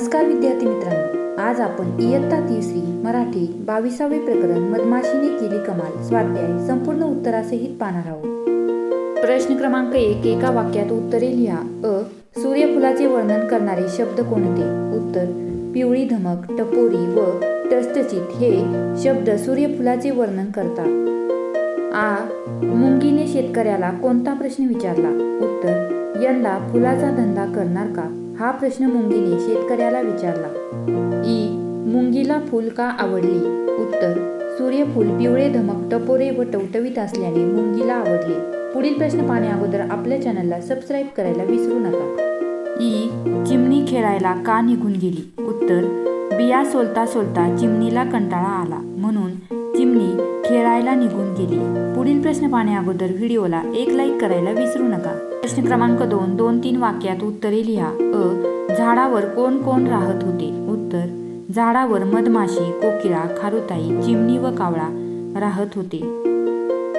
नमस्कार विद्यार्थी मित्रांनो. आज आपण इयत्ता तिसरी मराठी बावीसावे प्रकरण मधमाशीने केली कमाल. स्वाध्याय. संपूर्ण उत्तरासहित पाहणार आहोत. प्रश्न क्रमांक एक. एका वाक्यात उत्तरे लिहा. अ. सूर्यफुलाचे वर्णन करणारे शब्द कोणते? उत्तर पिवळी धमक टपोरी व टस्टचित हे शब्द सूर्यफुलाचे वर्णन करतात. आ. मुंगीने शेतकऱ्याला कोणता प्रश्न विचारला? उत्तर यंदा फुलाचा धंदा करणार का? हा प्रश्न मुंगीने शेतकऱ्याला विचारला. ई. मुंगीला फूल का आवडली? उत्तर सूर्यफूल पिवळे धमक टपोरे व टवटवीत असल्याने मुंगीला आवडले. पुढील प्रश्न पाहण्याअगोदर आपल्या चॅनलला सबस्क्राईब करायला विसरू नका. ई. चिमणी खेळायला का निघून गेली? उत्तर बिया सोलता सोलता चिमणीला कंटाळा आला. म्हणून चिमणी खेळायला निघून गेली. पुढील प्रश्न पाहण्याअगोदर व्हिडिओला एक लाईक करायला विसरू नका. प्रश्न क्रमांक दोन दोन तीन वाक्यात उत्तरे लिहा. अ. झाडावर कोण कोण राहत होते? उत्तर. झाडावर मधमाशी कोकिळा खारुताई चिमणी व कावळा राहत होते.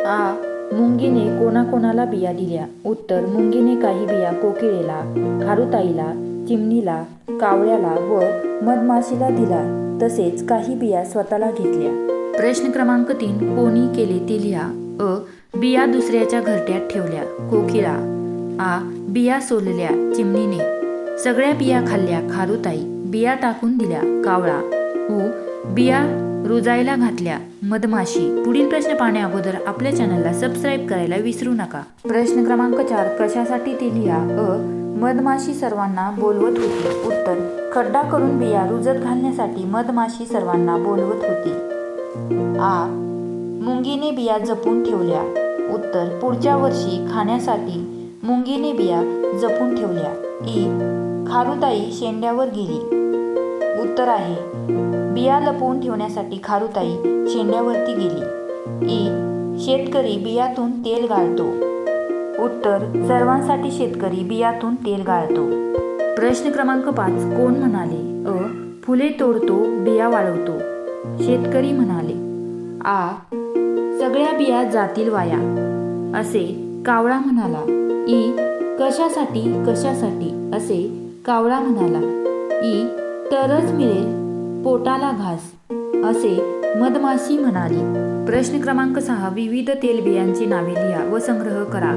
आ मुंगीने कोणाकोणाला बिया दिल्या? उत्तर. मुंगीने काही बिया कोकिळेला खारुताईला चिमणीला कावळ्याला व मधमाशीला दिला. तसेच काही बिया स्वतःला घेतल्या. प्रश्न क्रमांक तीन कोणी केले ते लिहा. अ. बिया दुसऱ्याच्या घरट्यात ठेवल्या. कोकिळा. आ बिया सोलल्या चिमणीने. सगळ्या बिया खाल्ल्या खारुताई. बिया टाकून दिल्या कावळा. उ बिया रुजायला घातल्या मधमाशी. पुढील प्रश्न पाहण्या अगोदर आपल्या चॅनलला सबस्क्राईब करायला विसरू नका. प्रश्न क्रमांक चार. कशासाठी ते लिहा? अ. मधमाशी सर्वांना बोलवत होती. उत्तर. खड्डा करून बिया रुजत घालण्यासाठी मधमाशी सर्वांना बोलवत होती. आ. मुंगीने बिया जपून ठेवल्या. उत्तर. पुढच्या वर्षी खाण्यासाठी मुंगीने बिया जपून ठेवल्या. ई खारुताई शेंड्यावर गेली. उत्तर आहे बिया लपवून ठेवण्यासाठी खारुताई शेंड्यावरती गेली. ई शेतकरी बियातून तेल गाळतो. उत्तर सर्वांसाठी शेतकरी बियातून तेल गाळतो. प्रश्न क्रमांक पाच कोण म्हणाले? अ फुले तोडतो बिया वाळवतो. शेतकरी म्हणाले आ सगळ्या बिया जातील वाया. असे कावळा म्हणाला ई कशासाठी कशासाठी? असे कावळा म्हणाला ई तरच मिळेल पोटाला घास असे मधमाशी म्हणाली. प्रश्न क्रमांक सहा विविध तेलबियांची नावे लिहा व संग्रह करा.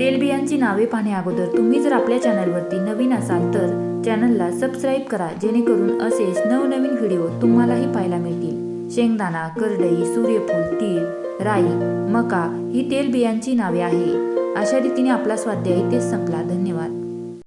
तेलबियांची नावे पाहण्याअगोदर तुम्ही जर आपल्या चॅनलवरती नवीन असाल तर चॅनलला सबस्क्राईब करा जेणेकरून असेच नवनवीन व्हिडिओ तुम्हालाही पाहायला मिळतील. शेंगदाणा करडई सूर्यफूल तीळ राई मका ही तेलबियांची नावे आहे अशा रीतीने आपला स्वाध्याय इथेच संपला. धन्यवाद.